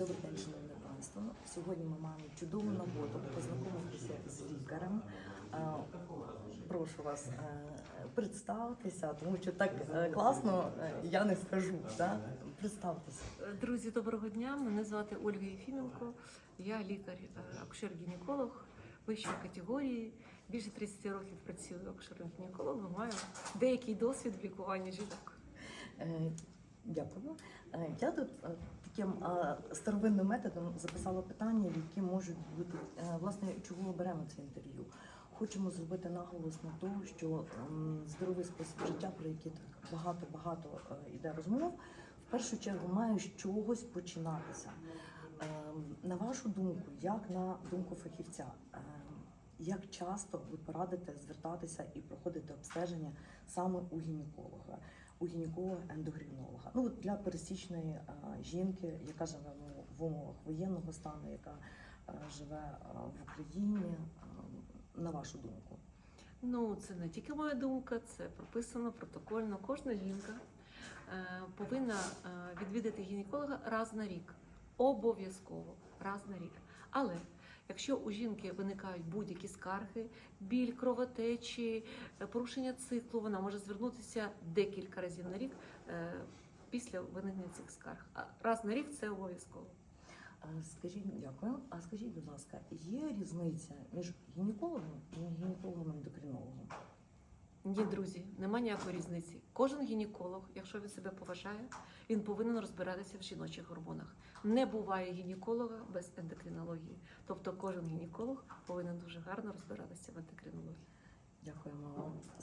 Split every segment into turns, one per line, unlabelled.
Добрий день, шановне панство. Сьогодні ми маємо чудову нагоду познайомитися з лікарем. Е, Прошу вас е, представтеся, тому що так е, класно я не скажу. Да? Представтеся.
Друзі, доброго дня. Мене звати Ольга Єфіменко. Я лікар, акушер-гінеколог вищої категорії. Більше 30 років працюю акушером-гінекологом. Маю деякий досвід в лікуванні жінок.
Дякую. Я тут е, таким е, старовинним методом записала питання, які можуть бути е, власне, чого беремо це інтерв'ю. Хочемо зробити наголос на те, що здоровий спосіб життя, про який багато багато йде розмов, в першу чергу має з чогось починатися. На вашу думку, як на думку фахівця, як часто ви порадите звертатися і проходити обстеження саме у гінеколога? у гінеколога-ендокринолога. Ну для пересічної жінки, яка живе в умовах воєнного стану, яка живе в Україні, на вашу думку.
Ну, це не тільки моя думка, це прописано протокольно. Кожна жінка е, повинна е, відвідати гінеколога раз на рік. Обов'язково раз на рік. Але якщо у жінки виникають будь-які скарги, біль, кровотечі, е, порушення циклу, вона може звернутися декілька разів на рік е, після виникнення цих скарг. А раз на рік це обов'язково.
Скажіть, дякую. А скажіть, будь ласка, є різниця між гінекологом і гінекологом-ендокринологом?
Ні, друзі, нема ніякої різниці. Кожен гінеколог, якщо він себе поважає, він повинен розбиратися в жіночих гормонах. Не буває гінеколога без ендокринології. Тобто кожен гінеколог повинен дуже гарно розбиратися в ендокринології.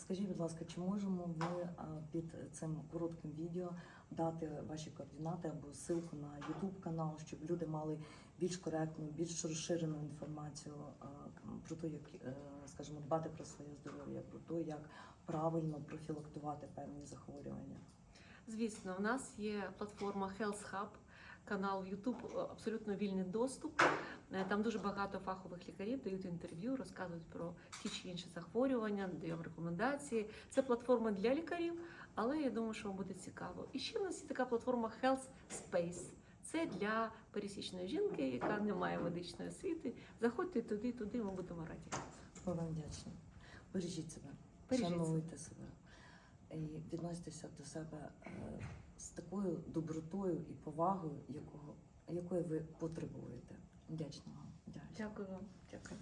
Скажіть, будь ласка, чи можемо ми під цим коротким відео дати ваші координати або ссылку на YouTube канал, щоб люди мали більш коректну, більш розширену інформацію про те, як, е, скажімо, дбати про своє здоров'я, про те, як правильно профілактувати певні захворювання?
Звісно, у нас є платформа Health Hub, канал YouTube, абсолютно вільний доступ. Е, Там дуже багато фахових лікарів дають інтерв'ю, розказують про ті чи інші захворювання, даємо рекомендації. Це платформа для лікарів, але я думаю, що вам буде цікаво. І ще в нас є така платформа Health Space. Це для пересічної жінки, яка не має медичної освіти. Заходьте туди, туди, ми будемо раді.
Ми вам вдячні. Бережіть себе,
Бережіть
шануйте себе і відноситеся до себе е, такою добротою і повагою, якого, якої ви потребуєте. Вдячна вам.
Дякую. Вам. Дякую.